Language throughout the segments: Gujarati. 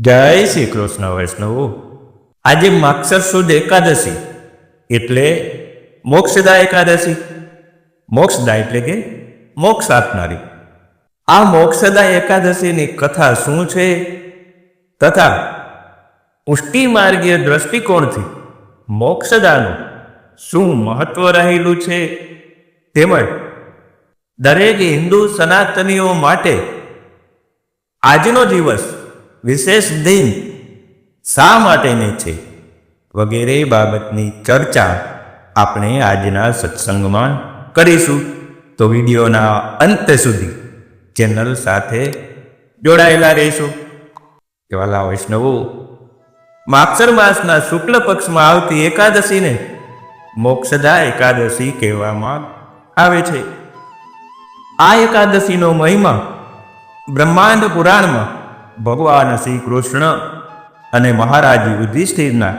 જય શ્રી કૃષ્ણ વૈષ્ણવ. આજે માક્ષર સુદ એકાદશી એટલે મોક્ષદા એકાદશી. મોક્ષદા એટલે કે મોક્ષ આપનારી. આ મોક્ષદા એકાદશીની કથા શું છે? તથા પુષ્ટિ માર્ગીય દ્રષ્ટિકોણથી મોક્ષદાનું શું મહત્વ રહેલું છે? તેમજ દરેક હિન્દુ સનાતનીઓ માટે આજનો દિવસ વિશેષ દિન શા માટેની છે? વગેરે બાબતની ચર્ચા આપણે આજના સત્સંગમાં કરીશું. તો વિડીયોના અંત સુધી ચેનલ સાથે જોડાયેલા રહીશું. કેવાલા વૈષ્ણવો? માક્ષર માસના શુક્લ પક્ષમાં આવતી એકાદશીને મોક્ષદા એકાદશી કહેવામાં આવે છે. આ એકાદશીનો મહિમા બ્રહ્માંડ પુરાણમાં ભગવાન શ્રી કૃષ્ણ અને મહારાજ યુધિષ્ઠિરના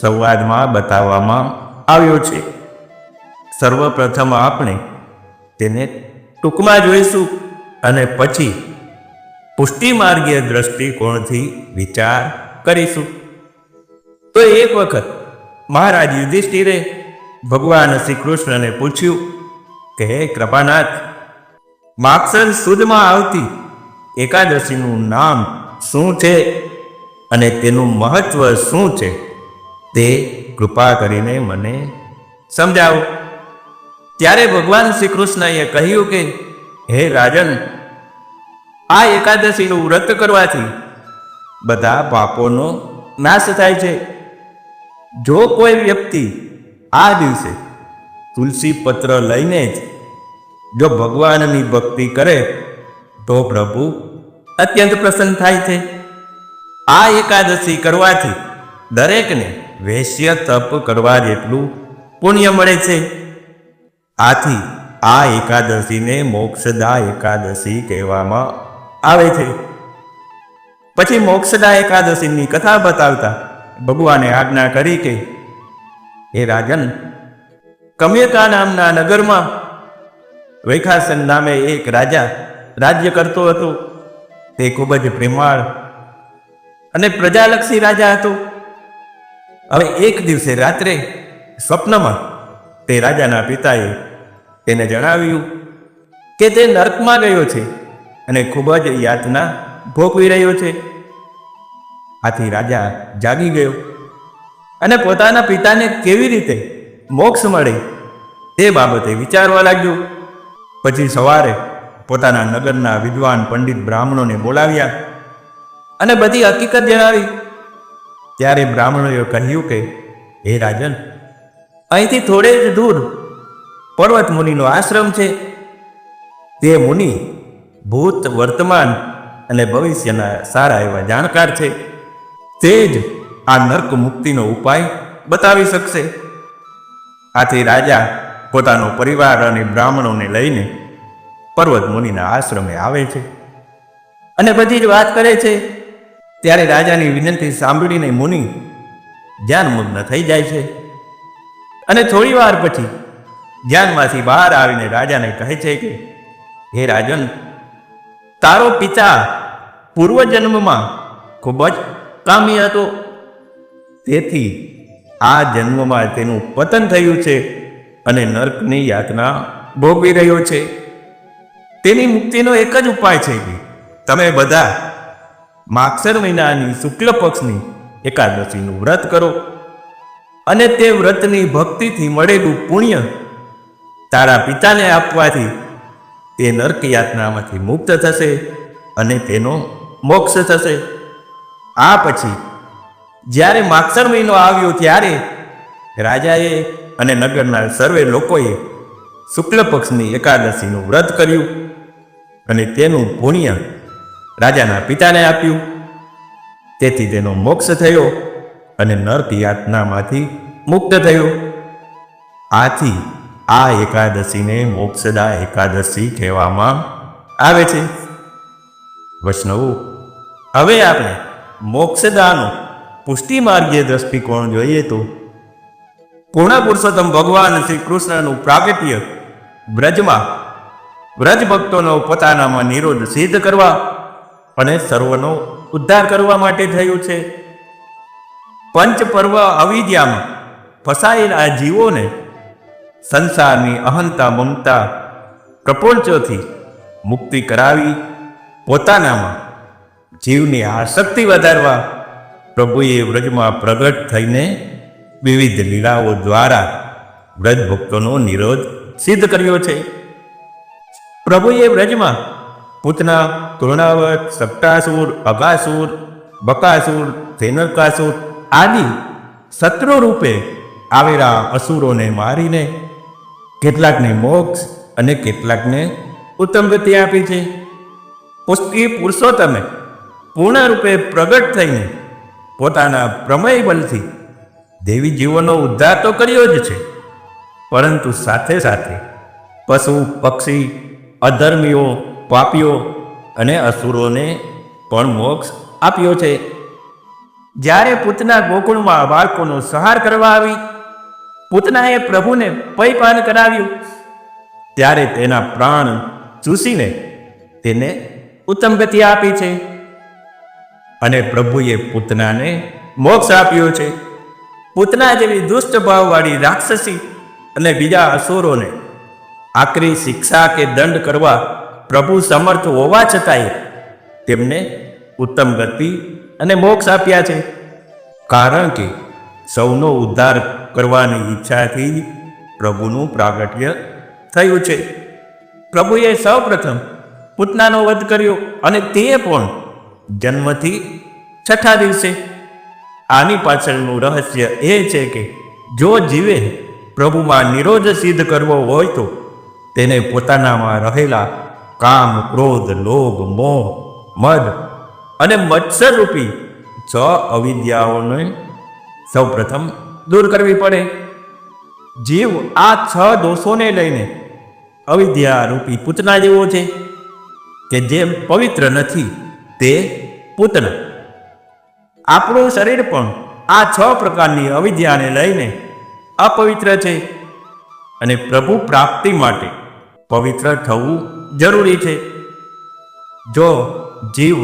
સંવાદમાં બતાવવામાં આવ્યો છે. સર્વપ્રથમ આપણે તેને ટૂંકમાં જોઈશું અને પછી પુષ્ટિમાર્ગીય દ્રષ્ટિકોણથી વિચાર કરીશું. તો એક વખત મહારાજ યુધિષ્ઠિરે ભગવાન શ્રી કૃષ્ણને પૂછ્યું કે, હે કૃપાનાથ, માક્ષર સુદમાં આવતી એકાદશીનું નામ શું છે અને તેનું મહત્વ શું છે તે કૃપા કરીને મને સમજાવો. ત્યારે ભગવાન શ્રી કૃષ્ણએ કહ્યું કે, હે રાજન, આ એકાદશીનું વ્રત કરવાથી બધા પાપોનો નાશ થાય છે. જો કોઈ વ્યક્તિ આ દિવસે તુલસી પત્ર લઈને જ જો ભગવાનની ભક્તિ કરે તો પ્રભુ, અત્યંત પ્રસન્ન થાય છે. આ એકાદશી કરવાથી દરેકને વૈશ્ય તપ કરવા જેટલું પુણ્ય મળે છે. આથી આ એકાદશીને મોક્ષદા એકાદશી કહેવામાં આવે છે. પછી મોક્ષદા એકાદશીની કથા બતાવતા ભગવાને આજ્ઞા કરી કે, હે રાજન કમ્યકા નામના નગરમાં વૈખાસન નામે એક રાજા રાજ્ય કરતો હતો. તે ખૂબ જ પ્રેમાળ અને પ્રજાલક્ષી રાજા હતો. હવે એક દિવસે રાત્રે સ્વપ્નમાં તે રાજાના પિતાએ તેને જણાવ્યું કે તે નર્કમાં ગયો છે અને ખૂબ જ યાતના ભોગવી રહ્યો છે. આથી રાજા જાગી ગયો અને પોતાના પિતાને કેવી રીતે મોક્ષ મળે તે બાબતે વિચારવા લાગ્યો. પછી સવારે પોતાના નગરના વિદ્વાન પંડિત બ્રાહ્મણોને બોલાવ્યા. અને બધી હકીકત જણાવી. ત્યારે બ્રાહ્મણોએ કહ્યું કે હે રાજન અહીંથી થોડે જ દૂર પર્વત મુનિનો આશ્રમ છે. તે મુનિ ભૂત વર્તમાન અને ભવિષ્યના સારા એવા જાણકાર છે. તે જ આ નર્ક મુક્તિનો ઉપાય બતાવી શકશે. આથી રાજા પોતાનો પરિવાર અને બ્રાહ્મણોને લઈને પર્વત મુનિના આશ્રમે આવે છે. અને બધી જ વાત કરે છે. ત્યારે રાજાની વિનંતી સાંભળીને મુનિ ધ્યાનમગ્ન થઈ જાય છે. અને થોડી વાર પછી ધ્યાનમાંથી બહાર આવીને રાજાને કહે છે કે, હે રાજન, તારો પિતા પૂર્વજન્મમાં ખૂબ જ કામી હતો. તેથી આ જન્મમાં તેનું પતન થયું છે અને નર્કની યાતના ભોગવી રહ્યો છે. તેની મુક્તિનો એક જ ઉપાય છે કે તમે બધા માક્ષર મહિનાની શુક્લ પક્ષની એકાદશીનું વ્રત કરો અને તે વ્રતની ભક્તિથી મળેલું પુણ્ય તારા પિતાને આપવાથી તે નર્ક યાતનામાંથી મુક્ત થશે અને તેનો મોક્ષ થશે. આ પછી જ્યારે માક્ષર મહિનો આવ્યો ત્યારે રાજાએ અને નગરના સર્વે લોકોએ શુક્લ પક્ષની એકાદશીનું વ્રત કર્યું. અને તેનું પુણ્ય રાજાના પિતાને આપ્યું. તેથી તેનો મોક્ષ થયો અને નર્ક યાતનામાંથી મુક્ત થયો. આથી આ એકાદશીને મોક્ષદા એકાદશી કહેવામાં આવે છે. વૈષ્ણવો, હવે આપણે મોક્ષદાનો પુષ્ટિ માર્ગીય દ્રષ્ટિકોણ જોઈએ તો પૂર્ણ પુરુષોત્તમ ભગવાન શ્રી કૃષ્ણનું પ્રાગટ્ય બ્રજમાં બ્રજ ભક્તોનો પોતાનામાં નિરોધ સિદ્ધ કરવા અને સર્વનો ઉદ્ધાર કરવા માટે થયું છે. પંચ પર્વ અવિદ્યામાં ફસાયેલા જીવોને સંસારની અહંતા મમતા પ્રપોંચોથી મુક્તિ કરાવી પોતાનામાં જીવની આસક્તિ વધારવા પ્રભુએ વ્રજમાં પ્રગટ થઈને વિવિધ લીલાઓ દ્વારા વ્રજ ભક્તોનો નિરોધ સિદ્ધ કર્યો છે. પ્રભુએ વ્રજમાં પૂતના તૃણાવત સપ્તાસુર, અગાસુર, બકાસુર ધેનકાસુર આદિ શત્રુ રૂપે આવેલા અસુરોને મારીને કેટલાકને મોક્ષ અને કેટલાકને ઉત્તમ ગતિ આપી છે. પુષ્ટિ પુરુષોત્તમે પૂર્ણ રૂપે પ્રગટ થઈને પોતાના પ્રમેય બલથી દેવી જીવોનો ઉદ્ધાર તો કર્યો જ છે. પરંતુ સાથે સાથે પશુ, પક્ષી અધર્મીઓ, પાપીઓ અને અસુરોને પણ મોક્ષ આપ્યો છે. જ્યારે પૂતના ગોકુળમાં બાળકોનો સંહાર કરવા આવી, પૂતનાએ પ્રભુને પૈપાન કરાવ્યું. ત્યારે તેના પ્રાણ ચૂસીને તેને ઉત્તમ ગતિ આપી છે. અને પ્રભુએ પૂતનાને મોક્ષ આપ્યો છે. પૂતના જેવી દુષ્ટ ભાવવાળી રાક્ષસી અને બીજા અસુરોને આકરી શિક્ષા કે દંડ કરવા પ્રભુ સમર્થ હોવા છતાંય તેમને ઉત્તમ ગતિ અને મોક્ષ આપ્યા છે. કારણ કે સૌનો ઉદ્ધાર કરવાની ઈચ્છાથી પ્રભુનું પ્રાગટ્ય થયું છે. પ્રભુએ સૌપ્રથમ પૂતનાનો વધ કર્યો અને તે પણ જન્મથી છઠ્ઠા દિવસે. આની પાછળનું રહસ્ય એ છે કે જો જીવે પ્રભુમાં નિરોધ સિદ્ધ કરવો હોય તો તેને પોતાનામાં રહેલા કામ, ક્રોધ, લોભ, મોહ, મદ અને મત્સર રૂપી છ અવિદ્યાઓને સૌપ્રથમ દૂર કરવી પડે. જીવ આ છ દોષોને લઈને અવિદ્યા રૂપી પૂતના જેવો છે કે જે પવિત્ર નથી તે પૂતના. આપણું શરીર પણ આ છ પ્રકારની અવિદ્યાને લઈને અપવિત્ર છે અને પ્રભુ પ્રાપ્તિ માટે પવિત્ર થવું જરૂરી છે. જો જીવ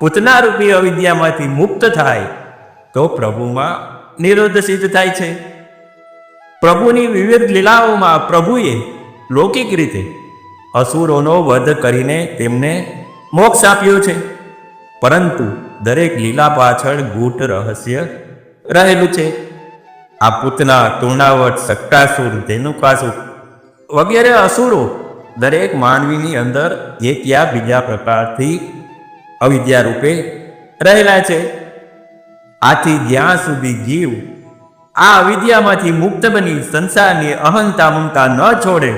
પૂતના રૂપી અવિદ્યામાંથી મુક્ત થાય, તો પ્રભુમાં નિરોધ સિદ્ધ થાય છે. પ્રભુની વિવિધ લીલાઓમાં પ્રભુએ લૌકિક રીતે અસુરોનો વધ કરીને તેમને મોક્ષ આપ્યો છે. પરંતુ દરેક લીલા પાછળ ગૂઢ રહસ્ય રહેલું છે. આ પૂતના તુણાવટ સટ્ટાસુર ધેનુકાસુર વગેરે અસુરો દરેક માનવીની અંદર એક યા બીજા પ્રકારથી અવિદ્યા રૂપે રહેલા છે. આથી જ્યાં સુધી જીવ આ અવિદ્યામાંથી મુક્ત બની સંસારની અહંતા મમતા ન છોડે,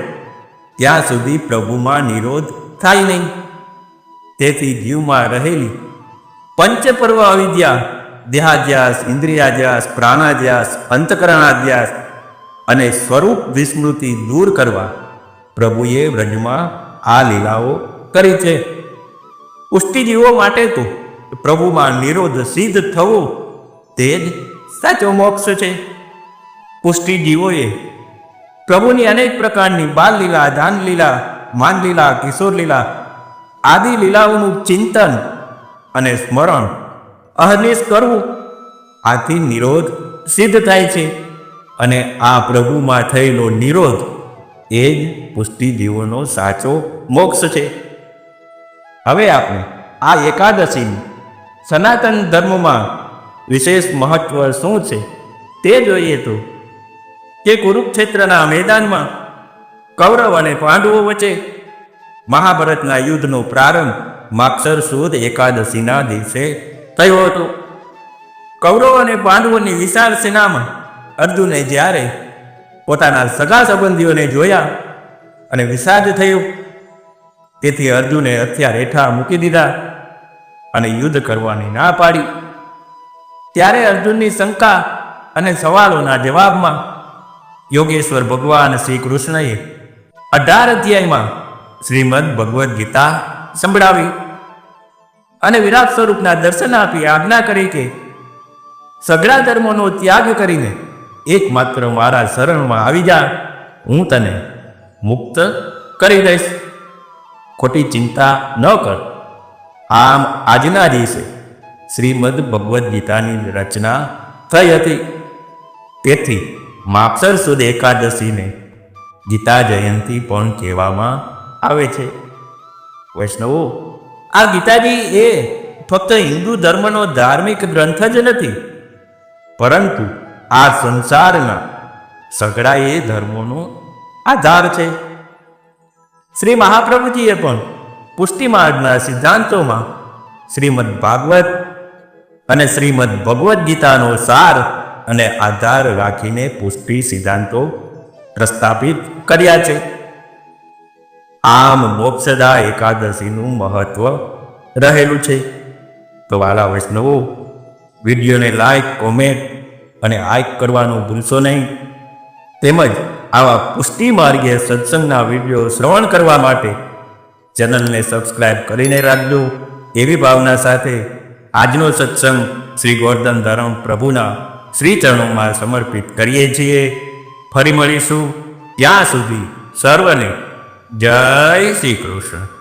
ત્યાં સુધી પ્રભુમાં નિરોધ થાય નહીં. તેથી જીવમાં રહેલી પંચપર્વ અવિદ્યા, દેહાધ્યાસ, ઇન્દ્રિયાધ્યાસ, પ્રાણાધ્યાસ, અંતકરણાધ્યાસ અને સ્વરૂપ વિસ્મૃતિ દૂર કરવા પ્રભુએ વ્રજમાં આ લીલાઓ કરી છે. પુષ્ટિજીવો માટે તો પ્રભુમાં નિરોધ સિદ્ધ થવો તે જ સાચો મોક્ષ છે. પુષ્ટિજીવોએ પ્રભુની અનેક પ્રકારની બાલ લીલા દાન લીલા માન લીલા કિશોર લીલા આદિ લીલાઓનું ચિંતન અને સ્મરણ અહર્નિશ કરવું. આથી નિરોધ સિદ્ધ થાય છે. અને આ પ્રભુમાં થયેલો નિરોધ એ જ પુષ્ટિજીવોનો સાચો મોક્ષ છે. હવે આપણે આ એકાદશી સનાતન ધર્મમાં વિશેષ મહત્વ શું છે તે જોઈએ તો કે કુરુક્ષેત્રના મેદાનમાં કૌરવ અને પાંડવો વચ્ચે મહાભારતના યુદ્ધનો પ્રારંભ માક્ષર સુદ એકાદશીના દિવસે થયો હતો. કૌરવ અને પાંડવોની વિશાળ સેનામાં અર્જુને જ્યારે પોતાના સગા સંબંધીઓને જોયા અને વિષાદ થયો, તેથી અર્જુને હથિયાર હેઠા મૂકી દીધા અને યુદ્ધ કરવાની ના પાડી. ત્યારે અર્જુનની શંકા અને સવાલોના જવાબમાં યોગેશ્વર ભગવાન શ્રી કૃષ્ણએ અઢાર અધ્યાયમાં શ્રીમદ ભગવદ્ ગીતા સંભળાવી અને વિરાટ સ્વરૂપના દર્શન આપી આજ્ઞા કરી કે સઘળા ધર્મોનો ત્યાગ કરીને એકમાત્ર મારા શરણમાં આવી જા. હું તને મુક્ત કરી દઈશ. ખોટી ચિંતા ન કર. આમ આજના દિવસે શ્રીમદ ભગવદ્ ગીતાની રચના થઈ હતી. તેથી માપસર સુદ એકાદશીને ગીતા જયંતી પણ કહેવામાં આવે છે. વૈષ્ણવો, આ ગીતાજી એ ફક્ત હિન્દુ ધર્મનો ધાર્મિક ગ્રંથ જ નથી, પરંતુ આ સંસારના સઘળાએ ધર્મોનો આધાર છે. શ્રી મહાપ્રભુજીએ પણ પુષ્ટિ માર્ગના સિદ્ધાંતોમાં શ્રીમદ ભાગવત અને શ્રીમદ ભગવદ્ ગીતાનો સાર અને આધાર રાખીને પુષ્ટિ સિદ્ધાંતો પ્રસ્થાપિત કર્યા છે. આમ મોક્ષદા એકાદશીનું મહત્વ રહેલું છે. તો વાલા વૈષ્ણવો, વિડીયોને લાઈક કોમેન્ટ અને હાઈક કરવાનું ભૂલશો નહીં. તેમજ આવા પુષ્ટિ માર્ગે સત્સંગના વીડિયો શ્રવણ કરવા માટે ચેનલને સબસ્ક્રાઇબ કરીને રાખજો. એવી ભાવના સાથે આજનો સત્સંગ શ્રી ગોર્ધન ધરમ પ્રભુના શ્રી ચરણોમાં સમર્પિત કરીએ છીએ. ફરી મળીશું. ત્યાં સુધી સર્વને જય શ્રી કૃષ્ણ.